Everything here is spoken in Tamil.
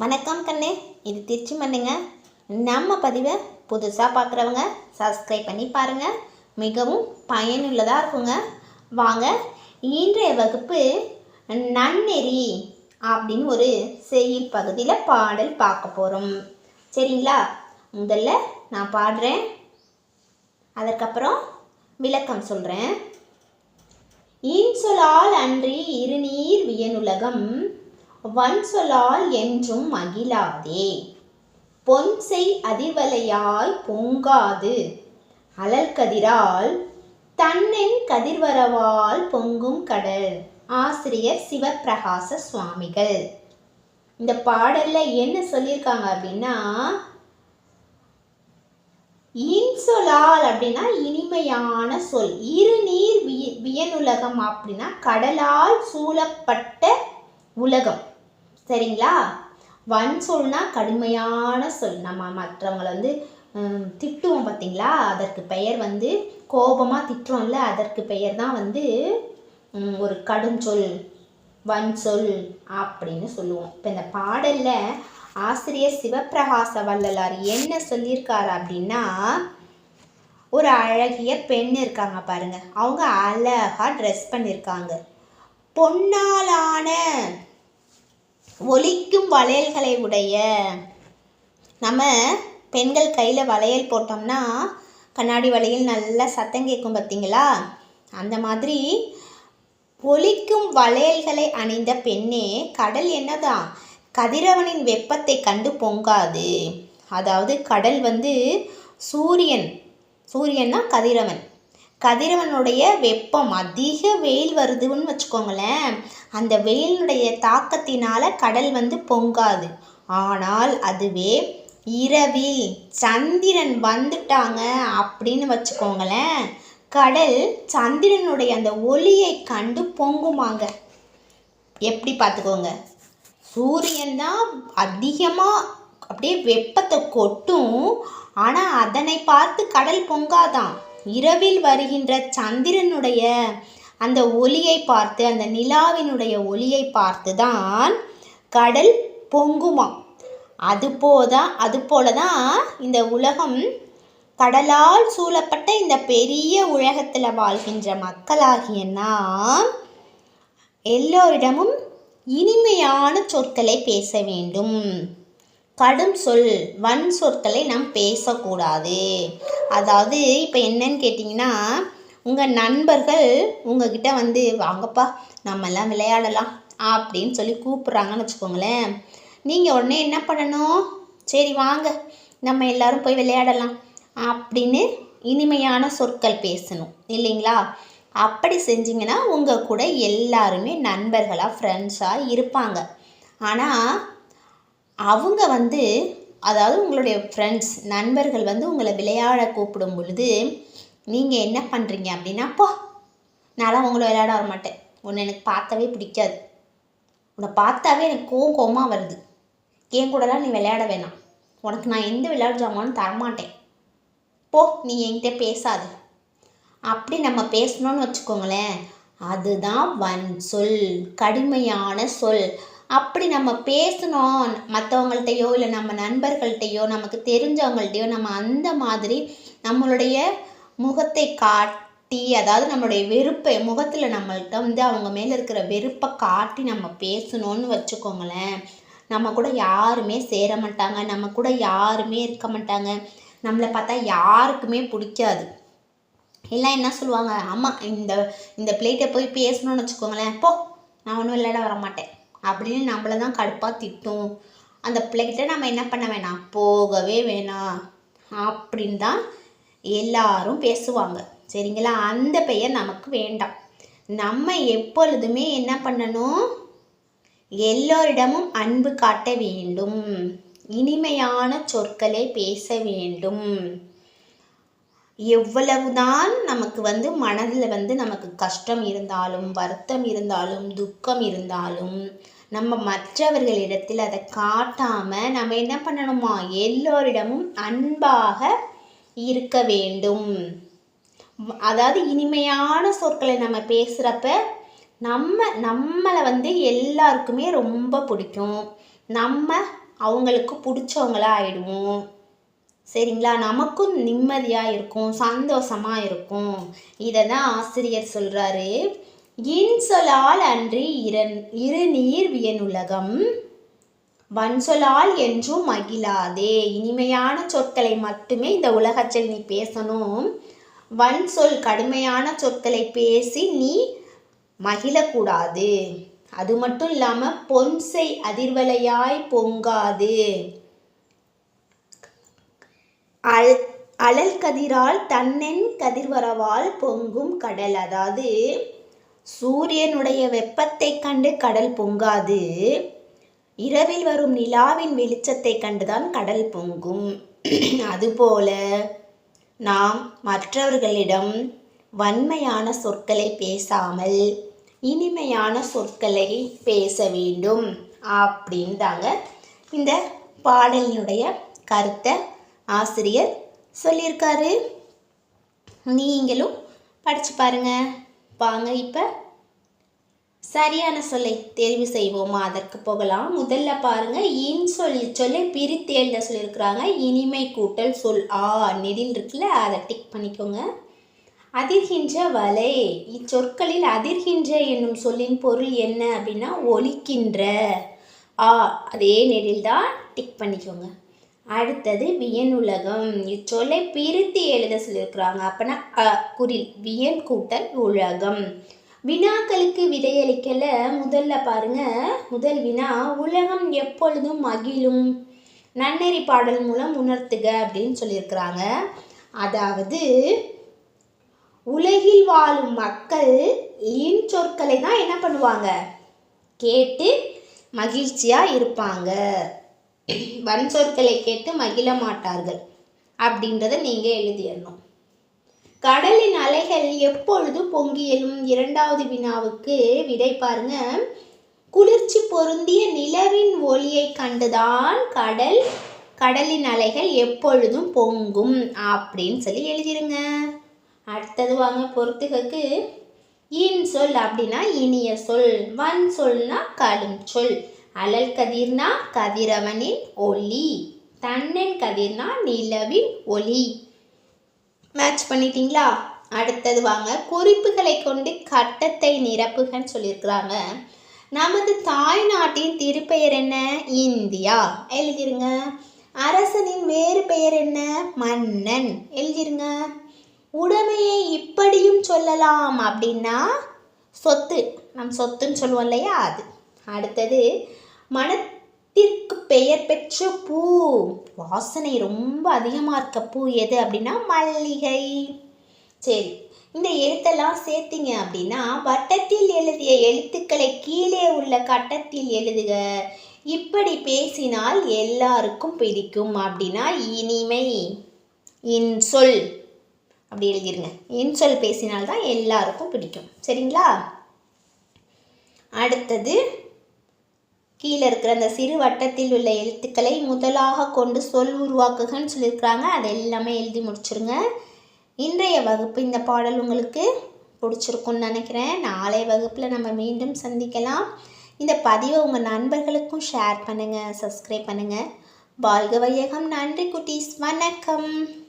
வணக்கம் கண்ணே. இது திருச்சி மண்ணுங்க. நம்ம பதிவை புதுசாக பார்க்குறவங்க சப்ஸ்கிரைப் பண்ணி பாருங்கள் மிகவும் பயனுள்ளதாக இருக்குங்க. வாங்க இன்றைய வகுப்பு நன்னெறி அப்படின்னு ஒரு செய்யுள் பகுதியில் பாடல் பார்க்க போகிறோம் சரிங்களா? முதல்ல நான் பாடுறேன். அதற்கப்புறம் விளக்கம் சொல்கிறேன் இன்சொலால் அன்றி இருநீர் வியனுலகம் வன்சொலால் என்றும் மகிழாதே. பொன் செய் அதிர்வலையாய் பொங்காது. அலல்கதிரால் தன்னின் தன்னென் கதிர்வரவால் பொங்கும் கடல். ஆசிரியர் சிவப்பிரகாச சுவாமிகள். இந்த பாடல்ல என்ன சொல்லியிருக்காங்க அப்படின்னா இன்சொலால் அப்படின்னா இனிமையான சொல். இருநீர் விய வியனுலகம் அப்படின்னா கடலால் சூழப்பட்ட உலகம். சரிங்களா? வன் சொல்னா கடுமையான சொல். நம்ம மற்றவங்களை வந்து திட்டுவோம் பார்த்தீங்களா அதற்கு பெயர் வந்து கோபமாக திட்டுறோம்ல அதற்கு பெயர் தான் வந்து ஒரு கடும் சொல் வன் சொல் அப்படின்னு சொல்லுவோம். இப்போ இந்த பாடலில் ஆசிரியர் சிவப்பிரகாச வள்ளலார் என்ன சொல்லியிருக்காரு அப்படின்னா ஒரு அழகிய பெண் இருக்காங்க பாருங்க. அவங்க அழகாக ட்ரெஸ் பண்ணியிருக்காங்க. பொன்னாலான ஒலிக்கும் வளையல்களை உடைய. நம்ம பெண்கள் கையில் வளையல் போட்டோம்னா கண்ணாடி வளையல் நல்லா சத்தம் கேட்கும் பார்த்தீங்களா அந்த மாதிரி ஒலிக்கும் வளையல்களை அணிந்த பெண்ணே கடல் என்னதான் கதிரவனின் வெப்பத்தை கண்டு பொங்காது. அதாவது கடல் வந்து சூரியன். சூரியன்னா கதிரவன். கதிரவனுடைய வெப்பம் அதிக வெயில் வருதுன்னு வச்சுக்கோங்களேன். அந்த வெயிலுடைய தாக்கத்தினால கடல் வந்து பொங்காது. ஆனால் அதுவே இரவில் சந்திரன் வந்துட்டாங்க அப்படின்னு வச்சுக்கோங்களேன். கடல் சந்திரனுடைய அந்த ஒளியை கண்டு பொங்குமாங்க. எப்படி பார்த்துக்கோங்க? சூரியன் தான் அதிகமாக அப்படியே வெப்பத்தை கொட்டும். ஆனால் அதனை பார்த்து கடல் பொங்காதான். இரவில் வருகின்ற சந்திரனுடைய அந்த ஒளியை பார்த்து அந்த நிலாவினுடைய ஒளியை பார்த்து தான் கடல் பொங்குமாம். அது போதான் அது போல தான் இந்த உலகம் கடலால் சூழப்பட்ட இந்த பெரிய உலகத்தில் வாழ்கின்ற மக்களாகிய நாம் எல்லோரிடமும் இனிமையான சொற்களை பேச வேண்டும். கடும் சொல் வன் சொற்களை நாம் பேசக்கூடாது. அதாவது இப்போ என்னன்னு கேட்டிங்கன்னா உங்கள் நண்பர்கள் உங்ககிட்ட வந்து வாங்கப்பா நம்மெல்லாம் விளையாடலாம் அப்படின்னு சொல்லி கூப்பிட்றாங்கன்னு வச்சுக்கோங்களேன். நீங்கள் உடனே என்ன பண்ணணும்? சரி வாங்க நம்ம எல்லாரும் போய் விளையாடலாம் அப்படின்னு இனிமையான சொற்கள் பேசணும் இல்லைங்களா? அப்படி செஞ்சிங்கன்னா உங்கள் கூட எல்லாருமே நண்பர்களாக ஃப்ரெண்ட்ஸாக இருப்பாங்க. ஆனால் அவங்க வந்து அதாவது உங்களுடைய ஃப்ரெண்ட்ஸ் நண்பர்கள் வந்து உங்களை விளையாட கூப்பிடும் பொழுது நீங்கள் என்ன பண்ணுறீங்க அப்படின்னா போ நான்லாம் உங்களை விளையாட வர மாட்டேன் உன்னை எனக்கு பார்த்தாவே பிடிக்காது. உன்னை பார்த்தாவே எனக்கு கோவம் கோவமாக வருது. என் கூடலாம் நீ விளையாட வேணாம். உனக்கு நான் எந்த விளையாட்டு ஜாமானும் தரமாட்டேன். போ நீ என்கிட்ட பேசாது. அப்படி நம்ம பேசணும்னு வச்சுக்கோங்களேன் அதுதான் வன் சொல் கடுமையான சொல். அப்படி நம்ம பேசணும். மற்றவங்கள்ட்டையோ இல்லை நம்ம நண்பர்கள்ட்டையோ நமக்கு தெரிஞ்சவங்கள்ட்டையோ நம்ம அந்த மாதிரி நம்மளுடைய முகத்தை காட்டி அதாவது நம்மளுடைய வெறுப்பை முகத்தில் நம்மள்கிட்ட வந்து அவங்க மேலே இருக்கிற வெறுப்பை காட்டி நம்ம பேசணும்னு வச்சுக்கோங்களேன். நம்ம கூட யாருமே சேர மாட்டாங்க. நம்ம கூட யாருமே இருக்க மாட்டாங்க. நம்மளை பார்த்தா யாருக்குமே பிடிக்காது. எல்லாம் என்ன சொல்லுவாங்க? ஆமாம் இந்த இந்த பிளேட்டை போய் பேசணும்னு வச்சுக்கோங்களேன். போ நான் ஒன்றும் விளையாட வர மாட்டேன் அப்படின்னு நம்மளை தான் கடுப்பாக திட்டும். அந்த பிள்ளைகிட்ட நம்ம என்ன பண்ண வேணாம்? போகவே வேணாம். அப்படின்னு தான் எல்லாரும் பேசுவாங்க. சரிங்களா? அந்த பெயர் நமக்கு வேண்டாம். நம்ம எப்பொழுதுமே என்ன பண்ணணும்? எல்லோரிடமும் அன்பு காட்ட வேண்டும். இனிமையான சொற்களை பேச வேண்டும். எவ்வளவுதான் நமக்கு வந்து மனதில் வந்து நமக்கு கஷ்டம் இருந்தாலும் வருத்தம் இருந்தாலும் துக்கம் இருந்தாலும் நம்ம மற்றவர்களிடத்தில் அதை காட்டாமல் நம்ம என்ன பண்ணணுமா? எல்லோரிடமும் அன்பாக இருக்க வேண்டும். அதாவது இனிமையான சொற்களை நம்ம பேசுகிறப்ப நம்ம நம்மளை வந்து எல்லாருக்குமே ரொம்ப பிடிக்கும். நம்ம அவங்களுக்கு பிடிச்சவங்களா ஆயிடுவோம். சரிங்களா? நமக்கும் நிம்மதியாக இருக்கும் சந்தோஷமாக இருக்கும். இதை தான் ஆசிரியர் சொல்கிறாரு இன்சொலால் அன்றி இரண் இருநீர் வியனுலகம் வன்சொலால் என்றும் மகிழாதே. இனிமையான சொற்களை மட்டுமே இந்த உலகத்தில் நீ பேசணும். வன் சொல் கடுமையான சொற்களை பேசி நீ மகிழக்கூடாது. அது மட்டும் இல்லாமல் பொன்சை அதிர்வலையாய் பொங்காது. அல் அழல் கதிரால் தன்னென் கதிர்வரவால் பொங்கும் கடல். அதாவது சூரியனுடைய வெப்பத்தை கண்டு கடல் பொங்காது. இரவில் வரும் நிலாவின் வெளிச்சத்தை கண்டுதான் கடல் பொங்கும். அதுபோல நாம் மற்றவர்களிடம் வன்மையான சொற்களை பேசாமல் இனிமையான சொற்களை பேச வேண்டும். அப்படின்றாங்க இந்த பாடலினுடைய கருத்தை ஆசிரியர் சொல்லியிருக்காரு. நீங்களும் படித்து பாருங்க. வாங்க இப்போ சரியான சொல்லை தெரிவு செய்வோமா? அதற்கு போகலாம். முதல்ல பாருங்க. இன் சொல்லி சொல்லை பிரித்து எழுத சொல்லியிருக்கிறாங்க. இனிமை கூட்டல் சொல் ஆ நெடில் இருக்குல்ல அதை டிக் பண்ணிக்கோங்க. அதிர்கின்ற வலை இச்சொற்களில் அதிர்கின்ற என்னும் சொல்லின் பொருள் என்ன அப்படின்னா ஒலிக்கின்ற. ஆ அதே நெடில் தான் டிக் பண்ணிக்கோங்க. அடுத்தது வியன் உலகம் இச்சொல்லை பிரித்து எழுத சொல்லியிருக்கிறாங்க. அப்போனா அ குறில் வியன் கூட்டல் உலகம். வினாக்களுக்கு விதையளிக்கல முதல்ல பாருங்க. முதல் வினா உலகம் எப்பொழுதும் மகிழும். நன்னெறி பாடல் மூலம் உணர்த்துக அப்படின்னு சொல்லியிருக்கிறாங்க. அதாவது உலகில் வாழும் மக்கள் இன் சொற்களை தான் என்ன பண்ணுவாங்க? கேட்டு மகிழ்ச்சியாக இருப்பாங்க. வன் சொற்களை கேட்டு மகிழ மாட்டார்கள் அப்படின்றத நீங்கள் எழுதிடணும். கடலின் அலைகள் எப்பொழுது பொங்கி எழும் இரண்டாவது வினாவுக்கு விடை பாருங்க. குளிர்ச்சி பொருந்திய நிலவின் ஒளியை கண்டுதான் கடல் கடலின் அலைகள் எப்பொழுதும் பொங்கும் அப்படின்னு சொல்லி எழுதிருங்க. அடுத்தது வாங்க பொறுத்துகக்கு இன் சொல் அப்படின்னா இனிய சொல் வன் சொல்னா கடும் சொல். அலல் கதிர்னா கதிரவனின் ஒளி. தன்னன் கதிர்னா நிலவின் ஒளி. மேட்ச் பண்ணிட்டீங்களா? அடுத்தது வாங்க. குறிப்புகளை கொண்டு கட்டத்தை நிரப்புகன்னு சொல்லியிருக்கிறாங்க. நமது தாய் நாட்டின் திருப்பெயர் என்ன? இந்தியா. எழுதிருங்க. அரசனின் வேறு பெயர் என்ன? மன்னன். எழுதிருங்க. உடைமையை இப்படியும் சொல்லலாம் அப்படின்னா சொத்து. நம் சொத்துன்னு சொல்லுவோம் இல்லையா? அது. அடுத்தது மனத்திற்கு பெயர் பெற்ற பூ. வாசனை ரொம்ப அதிகமாக இருக்க பூ எது அப்படின்னா மல்லிகை. சரி இந்த எழுத்தெல்லாம் சேர்த்தீங்க அப்படின்னா வட்டத்தில் எழுதிய எழுத்துக்களை கீழே உள்ள கட்டத்தில் எழுதுக. இப்படி பேசினால் எல்லாருக்கும் பிடிக்கும் அப்படின்னா இனிமை. இன்சொல் அப்படி எழுதிருங்க. இன்சொல் பேசினால்தான் எல்லாருக்கும் பிடிக்கும். சரிங்களா? அடுத்தது கீழே இருக்கிற அந்த சிறு வட்டத்தில் உள்ள எழுத்துக்களை முதலாக கொண்டு சொல் உருவாக்குகன்னு சொல்லியிருக்கிறாங்க. அதை எல்லாமே எழுதி முடிச்சிருங்க. இன்றைய வகுப்பு இந்த பாடல் உங்களுக்கு பிடிச்சிருக்குன்னு நினைக்கிறேன். நாளை வகுப்பில் நம்ம மீண்டும் சந்திக்கலாம். இந்த பதிவை உங்கள் நண்பர்களுக்கும் ஷேர் பண்ணுங்கள் சப்ஸ்கிரைப் பண்ணுங்கள் வாழ்க வையகம். நன்றி குட்டீஸ். வணக்கம்.